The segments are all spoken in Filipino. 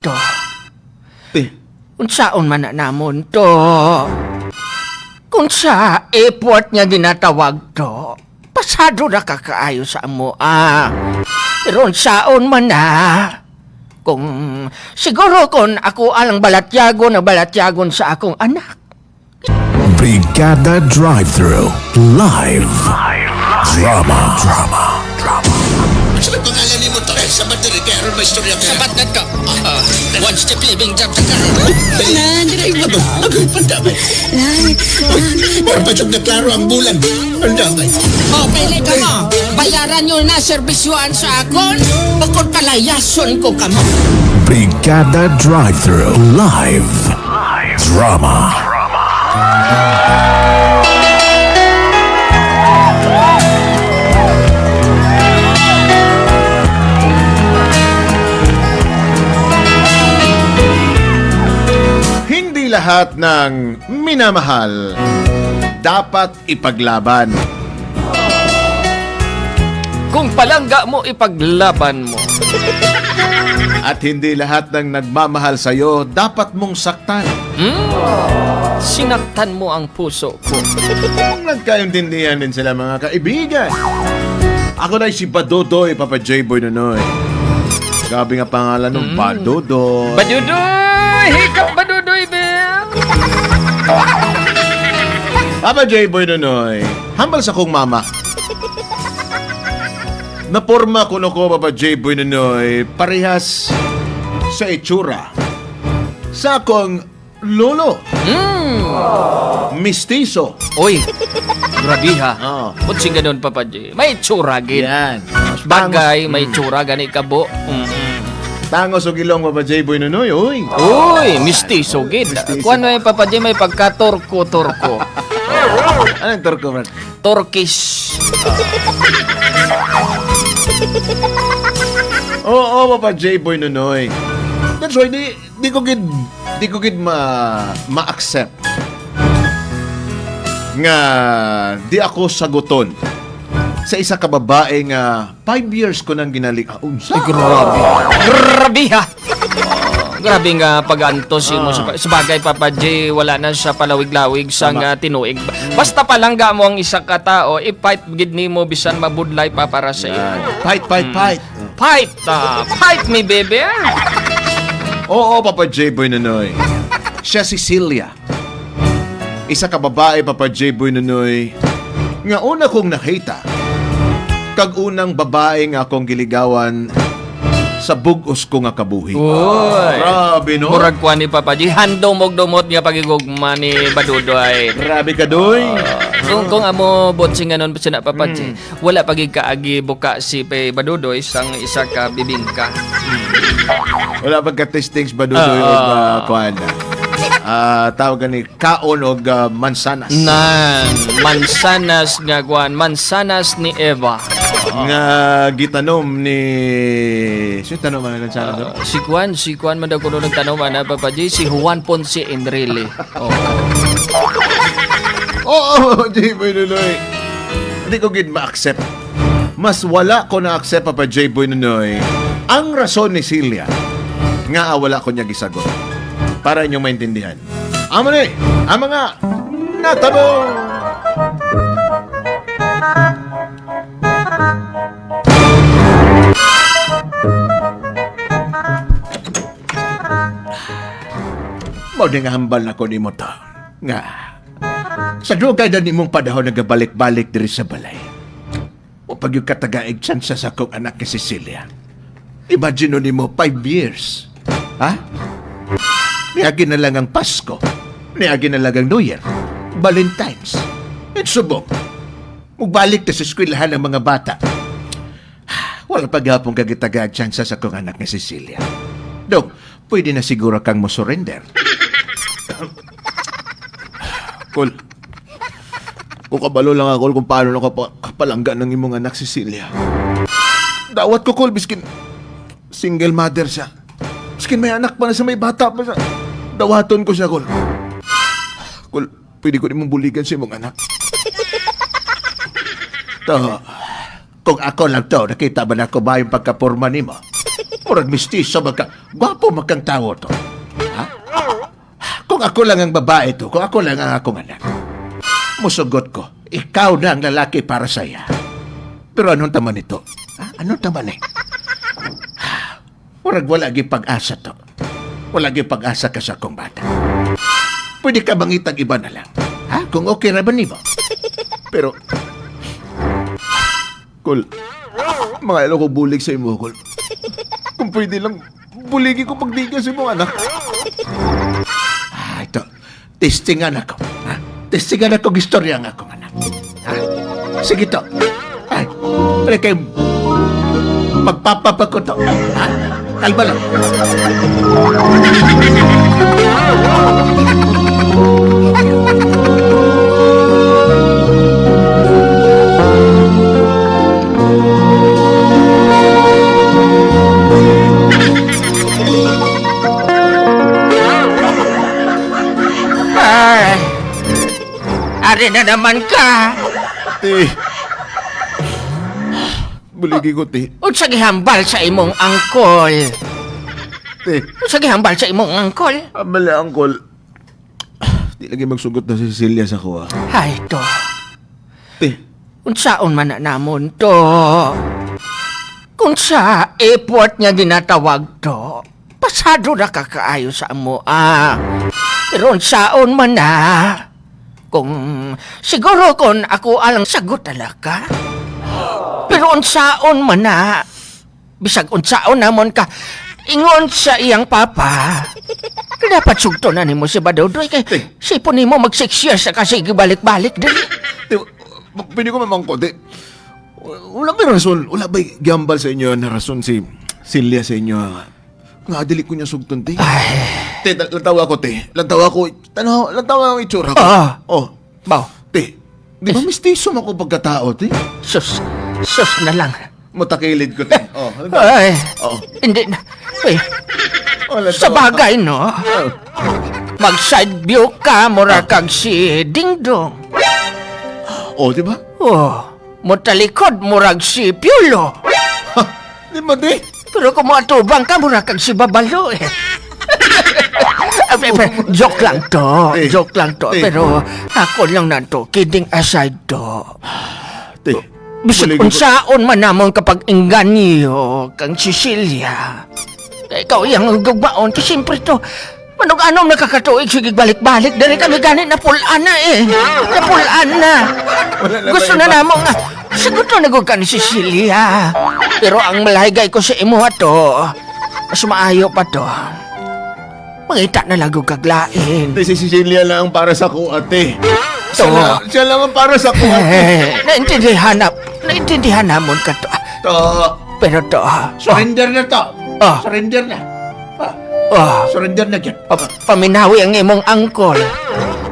to. Eh, Unsaon man na namon to. Kung sa airport niya ginatawag to, pasado na kakaayo sa amo ah. Pero unsaon man na. Kung siguro kung ako alang balatyagon na balatyagon sa akong anak. Brigada Drive-Thru Live. Drama. Drama. Sa pangalan ni mo to eh, sa battery kaya ron may istorya ka. Sabat na ka. One step living job sa karon. Na, driver. Agoy, pandamay. Para pa na klaro ang bulan. Pandamay. Oh, pili ka mo. Bayaran nyo na serbisyuan sa akon. Bukod palayason ko ka mo. Brigada Drive-Thru Live. Drama. hindi lahat ng minamahal dapat ipaglaban. Kung palangga mo ipaglaban mo. At hindi lahat ng nagmamahal sa'yo dapat mong saktan. Sinaktan mo ang puso ko. Kung nagkaintindihan din sila mga kaibigan. Ako na si Badodoy, Papa J. Boy Nonoy. Grabe nga pangalan ng Badodoy. Badudoy! Hikap Papa J. Boy Nonoy, hambal sa kong mama. Naporma ko no ko, Papa J. Boy Nonoy, parehas sa itsura. Sa akong lolo. Mistiso. Uy, grabe ha. Oo. Ba't si ganun, Papa J? May tsura, gid. Yan. Bagay, may tsura, gani kabo. Mm-mm. Tangos o gilong, Papa J. Boy Nonoy, uy. Uy, mistiso, gid. Kuan may Papa J, may pagka-turko-turko. Anong turko, man? Turkish. Oo, Papa J. Boy Nonoy. That's why, di, di ko gid, di ko gid ma, ma-accept nga di ako saguton sa isa ka babae nga 5 years ko nang ginalik. Ah, unsa? Grabe. Grabe ha. Grabe nga pag-antos mo sa sa bagay Papa J wala na siya palawig-lawig sa nga tinuig. Basta palangga mo ang isa ka tao, i-fight gid nimo bisan mabudlay pa para sa iyo. Fight, fight, fight. Fight, ah, fight me baby. Oo, Papa J. Boy Nonoy. Siya si Celia. Isa ka babae, Papa J. Boy Nonoy. Nga una kong nakita, kag unang babae nga akong giligawan sa bugos ko nga kabuhi. Uy. Grabe, no? Murag kwa ni Papa J, handong mogdomot nga pagigugma ni Badudoy. Grabe ka, doy. Kung kung amo botsing ganon pa na Papa J, wala pagig kaagi buka si pe Badudoy sang isa ka bibingka. Wala pagka-testings ba, doy? o uh, kuhan Ah, tawag ni kaon o mansanas. Nan, mansanas nga kuan, mansanas ni Eva. Nga gitanom ni... Sino tanom ang nagsana doon? Uh, si Juan, si Juan man daw kuno nagtanong ana Papa J, si Juan Ponce Enrile. Oh. Oo, J. Boy Nunoy. Hindi ko gid ma-accept. Mas wala ko na-accept, Papa J. Boy Nunoy, ang rason ni Celia nga wala ko niya gisagot. Para inyong maintindihan. Amo ni, ang mga natabo! Mo nga hambal na ko ni mo ta. Nga, sa drugay na nimong padahon nagabalik-balik diri sa balay. O pag yung katagaig tsansa sa akong anak ni Cecilia. Imagine ni mo, five years. Ha? Niagi na lang ang Pasko. Niagi na lang ang New Year. Valentine's. It's subok. Mugbalik na sa eskwelahan ng mga bata. Wala pa gapong kagitagaag tsansa sa akong anak ni Cecilia. Dong, pwede na siguro kang mo Kul, kung kabalo lang ako kung paano nakapalangga ng imong anak si Celia. Dawat ko, Kul, biskin single mother siya. Biskin may anak pa na sa may bata pa siya. Dawaton ko siya, Kul. Kul, pwede ko nimong buligan sa imong anak. To, kung ako lang to, nakita ba na ko ba yung pagkaporma nimo? Murag mistiso magka. Gwapo magkang tao to. Ha? Kung ako lang ang babae to, kung ako lang ang akong anak, musugot ko, ikaw na ang lalaki para saya. Pero anong taman ito? Ha? Anong taman eh? Murag wala gi pag-asa to. Wala gi pag-asa ka sa akong bata. Pwede ka bang itag iba na lang? Ha? Kung okay ra ba nimo? Pero... Kul, mga ilo ko bulig sa imo, Kul. Kung pwede lang, buligi ko pagdiga sa imong anak. Testingan ako. Ha? Testingan ako istorya ng akong anak. Ha? Sige to. Ha? Pwede kayo magpapapa ko to. Ha? Kalma lang. Ari na naman ka. Ti. Buligi ko, ti. Unsa gihambal sa imong angkol? Ti. Unsa gihambal sa imong angkol? Amala, angkol. Di lagi magsugot na si Cecilia sa kuha. Hay to. Ti. Unsaon man na namon to? Kung sa airport nga ginatawag to, pasado na kakaayo sa amo ah. Pero unsaon man na? Kung siguro kon ako alang sagot talaga. Pero unsaon man na? Bisag unsaon namon ka, ingon sa iyang papa. Dapat sugto na nimo si Badodoy kay sipon nimo mag six years sa kasi balik-balik dali. Pwede ko mamang ko, ti. Wala ba rason? Wala ba gambal sa inyo na rason si Celia sa inyo? Nga, dili ko niya sugton, ti. Ti, la- lantawa ko, ti. Lantawa ko. Tanaw, lantawa ang itsura ko. Ah. Oh, Baw, ti. Di ba mistiso mo ko pagkatao, ti? sus, sus na lang. Matakilid ko, ti. Oh, lantawa. Ay, Oh. hindi na. Uy, Oh, lantawa. sa bagay, no? Mag-side view ka, mura kag si Dingdong. Oh, di ba? Oh, mutalikod, murag si Piolo. Ha, di ba, ti? Pero kung matubang ka, mura kag si Babalo, eh. Ape, joke lang to, Eh, joke lang to. eh. Pero ako lang na to, kidding aside to. Ti. Bisag Buligi ko- unsaon man namon kapag inganyo kang Cecilia. Ikaw iyang gugbaon kasi siyempre to. Manong anom nakakatuig sige balik-balik dali kami ganit na pulaan na eh. Na pulaan na. Gusto na namo nga. Sagot na nagug ka ni Cecilia. Pero ang malahigay ko sa imo to, mas maayo pa to. Mangita na lang kag lain. Ti, si Cecilia lang ang para sa ko, ate. To. Siya lang, siya lang ang para sa ko, ate. Eh, naintindihan na, naintindihan namon ka to. To. Pero to, oh, Surrender na to. Ah. Surrender na. Ah, oh, surrender na dyan. Pa- paminawi ang imong angkol.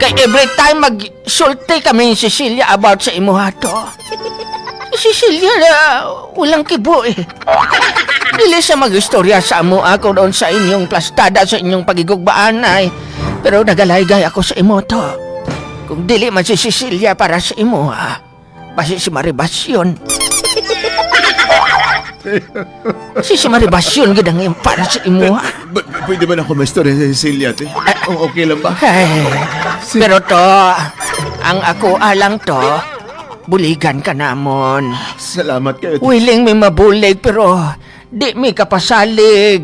Kay every time mag-sulti kami ni Cecilia about sa imo hato. Si Cecilia na walang kibo eh. Dili siya mag-istorya sa amo ako doon sa inyong plastada sa inyong pagigugbaan ay. Pero nagalaygay ako sa imo to. Kung dili man si Cecilia para sa imo ha. Basi si Maribas yun. si si Maribas yun gidang im- para sa imo ha. B- b- pwede ba na ako maistorya sa Cecilia, ate? Oh, okay lang ba? Ay, pero to, ang ako alang to, buligan ka namon. Salamat kayo. ate. Willing may mabulig pero di may kapasalig.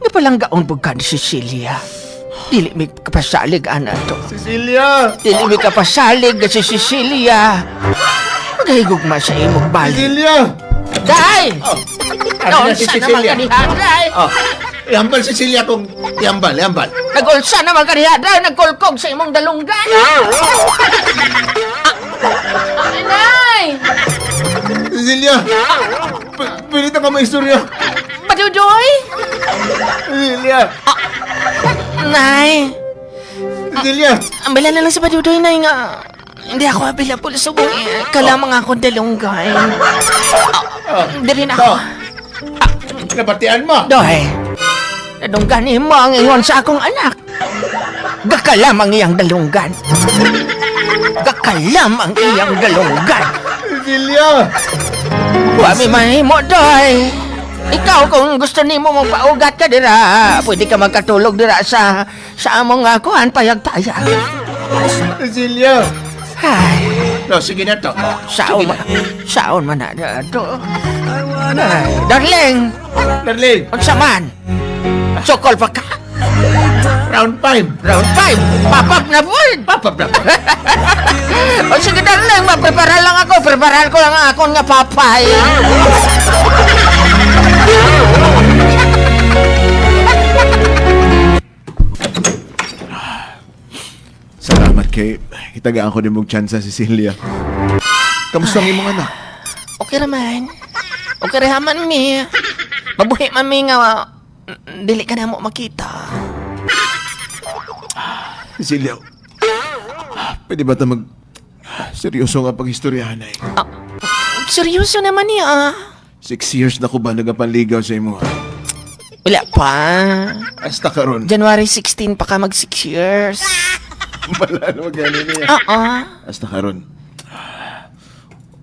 Nga palang gaon po ka ni Cecilia. Dili may kapasalig, ana to. Cecilia! Dili may kapasalig na si Cecilia. Magahigugma sa imong balik. Cecilia! Day! Ano Noon na si naman Cecilia? kanihaday! Oh, ihambal Cecilia kung ihambal, ihambal. Nagulsa naman kanihaday! Nagkulkog sa imong dalunggan! Ah, Inay! Cecilia! P- pwede na ka maistorya. Padudoy! Cecilia! Nay! Cecilia! Ang bala na lang sa Padudoy, Nay, nga. Hindi ako available sa kung eh, kalamang ako dalunggay. Ah, Hindi rin ako. Nabatian mo! Doy, dalunggan mo ang ingon sa akong anak. Gakalam ang iyang dalunggan. Gakalam ang iyang dalunggan. Cecilia! Wami mahimo, Doy. Ikaw kung gusto nimo mong paugat ka dira, pwede ka magkatulog dira sa sa among uh, kuan payag-tayag. Cecilia! Ay, No, sige na to. saon man, saon man na to. Ay, darling, Darling, unsa man? Sokol pa ka? Round 5. Round 5, papap na po. Papa, papa. O sige darling, maprepara lang ako. Preparahan ko lang ang akong nga papay. Salamat kay itagaan ko din mong tsansa, Cecilia. Kamusta ang imong anak? Okay raman. Okay raman mi. Mabuhi man mi nga dili ka na mo makita. Cecilia, pwede ba ta mag... Seryoso nga pag-istoryahan ay. Seryoso naman niya. Six years na ko ba nagapanligaw sa imo? Wala pa. Hasta karon. January 16 pa ka mag 6 years. Wala na magano niya. Oo. Hasta karon.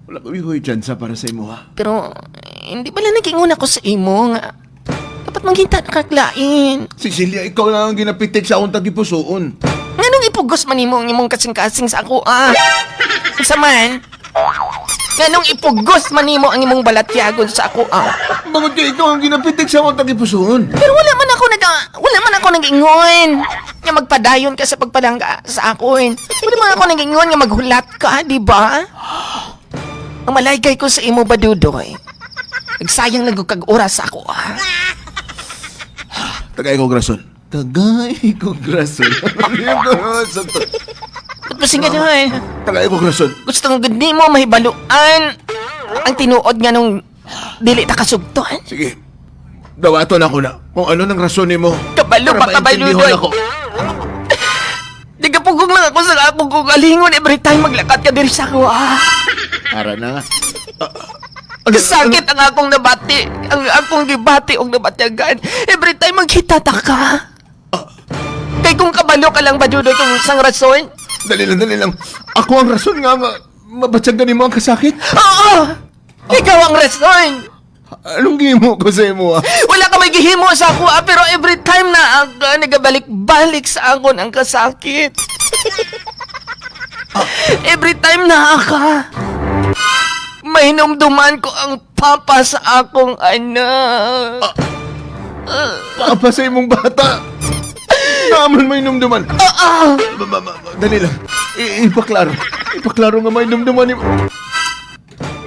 Wala ko ihoy tsansa para sa imo ha. Pero hindi pala naging una ko sa imo nga. Dapat manghita na kaglain. Cecilia, ikaw lang ang ginapitik sa akong tagipusoon. Ipugos man imo ang imong kasing-kasing sa ako ah. Sa man. Nga nung ipugos man imo ang imong balatyagon sa ako ah. Bakit ka ikaw ang ginapitik sa akong tagipusoon? Pero wala man ako nag wala man ako nag-ingon. Nga magpadayon ka sa pagpadangga sa akin. Wala man ako nag-ingon nga maghulat ka, di ba? Ang malaygay ko sa imo badudoy. Nagsayang lang kag oras sa ako ah. Tagay ko grason. Tagay ko grason. Ba't basing ka doon? Tagay ko grason. Gusto nga gandi mo mahibaluan ang tinuod nga nung dili ta kasugtuan. Sige. Dawaton ako na kung ano nang rason ni mo. Kabalo pa kabalo maintindihan doy. ako. Di ka pugong lang ako sa akong kugalingon every time maglakat ka diri sa ako ah. Para na. Ah, ano, Sakit ang akong nabati. Ang akong gibati og nabatyagan. Every time magkita ta ka. Kay kung kabalo ka lang ba dudoy kung sang rason? Dali lang, dali lang. Ako ang rason nga nga mabatsagan ni mo ang kasakit. Oo! Ikaw ang rason! Anong gimo ko sa imo ah? Wala ka may gihimo sa ako ah, pero every time na ang uh, nagabalik-balik sa akon ang kasakit. every time na ka. Mahinumduman ko ang papa sa akong anak. Papa sa imong bata. Naman may numduman. Ah, ah. Dali lang. I- ipaklaro. Ipaklaro nga may numduman ni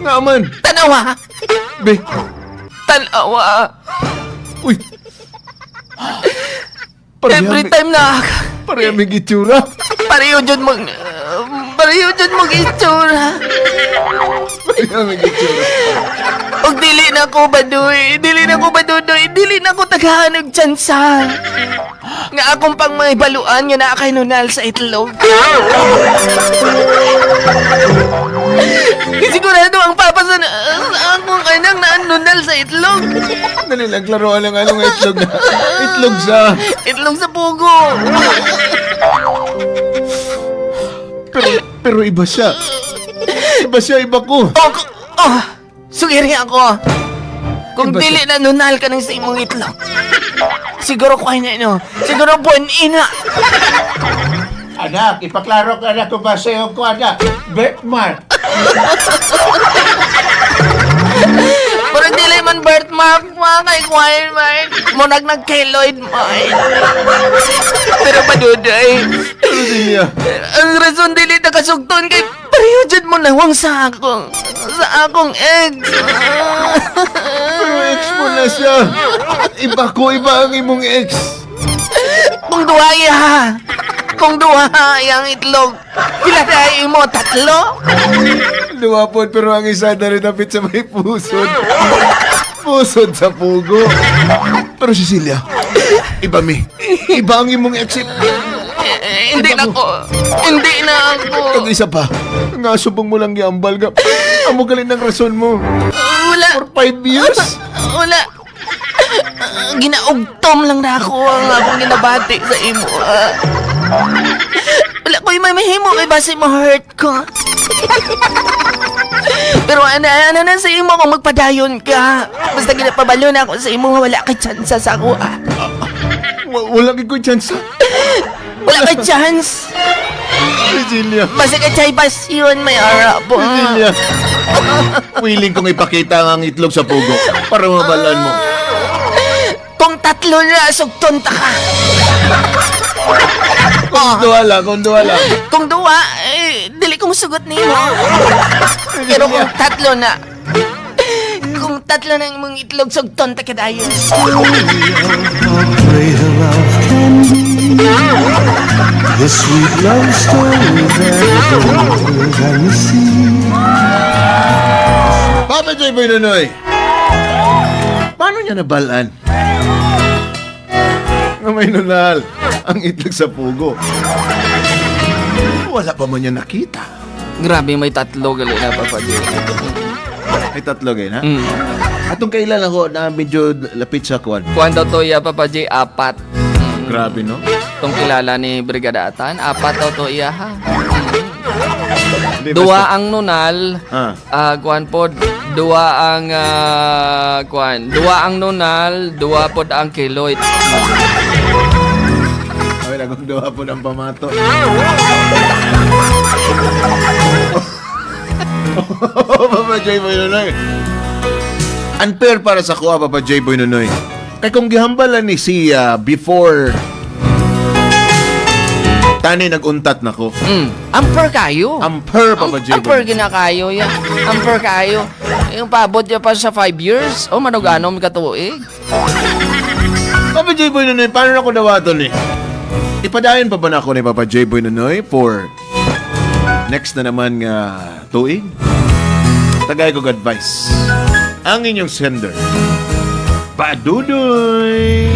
Ngaman. Tanawa! Be. Tanawa! Uy. Every time na. Pareha may gitsura. Pareho dyan mag... Pareho dyan mag itsura. Pareha may gitsura. Og dili na ko baduy, dili na ko badudoy, dili na ko tagahanag tsansa. Nga akong pang may baluan nga naa kay nunal sa itlog. Sigurado ang papa sa, sa akong anak na nunal sa itlog. Dali lang, klaroan lang anong itlog na. Itlog sa... Itlog sa pugo. Pero, pero iba siya. Iba siya, iba ko. Oh, k- oh, sugiri ako. Kung Iba dili na nunal ka ng sa imong itlog. Siguro ko na no. Siguro buwan ina. Anak, ipaklaro ka na kung ba sa'yo ko, anak. Birthmark. Pero dili man birthmark ma kay Choir man. Munag nag-keloid man. Pero paduday. Cecilia. Ang rason dili na kasugton kay pareho dyan mo nawang sa akong sa akong ex. Pero ex mo na siya. Iba ko, iba ang imong ex. Kung duwaya, kung duwaya ang itlog, pila tayo mo, tatlo? Lumapot pero ang isa na rin napit sa may pusod. Pusod sa pugo. Pero Cecilia, iba mi. Iba ang imong ex. Eh, hindi na ako. Hindi na ako. Kag isa pa, nga subong mo lang giambal ka. Amo galing ng rason mo. Wala. For five years? Wala. Ginaugtom lang na ako ang akong ginabati sa imo. ah. Wala ko yung may mahimo, may base mo hurt ko. Pero ano, ano na sa imo kung magpadayon ka? Basta ginapabalo na ako sa imo nga wala kay chance sa ako ah. Wa- Wala kay ko chance. Wala kay chance. Cecilia. Basta kay chay pasyon may ara po. Cecilia. Willing kong ipakita ang itlog sa pugo para mabalaan mo. Kung tatlo na sugton ta ka. Kung duwa lang, kung duwa lang. Kung duwa, eh, dili kong sugot nimo. Pero kung tatlo na, kung tatlo na imong itlog sugton ta kadayon. love can be. The sweet love story that goes sea. Papa Joy Boy Nonoy. Paano niya nabalaan? Nga may nunal ang itlog sa pugo. Wala pa man niya nakita. Grabe, may tatlo gali na papadyo. Ay tatlo ganyan, ha? Mm. Atong kailan ako na medyo lapit sa kwan. Kuwan daw to iya papadyo, apat. Mm. Grabe, no? Itong kilala ni Brigada Atan, apat daw to iya ha. Hindi, Dua basta- ang nunal, Ah. ah kuan pod, dua ang ah, kuan, dua ang nunal, dua pod ang kiloid. Ay, nagong dua po ng pamato. Papa J. Boy Nonoy. Unfair para sa kuha, Papa J. Boy Nonoy. Kaya kung gihambalan ni siya before tani naguntat na ko. Mm, amper kayo. Amper, Papa J. Amper ginakayo ya. Amper kayo. Yung paabot niya pa sa 5 years. O manugano mi katuig. Papa J. Boy Nonoy, paano na ko nawaton eh? Ipadayon pa ba na ako ni Papa J. Boy Nonoy for next na naman nga tuig? Tagay kong advice. Ang inyong sender, Padudoy!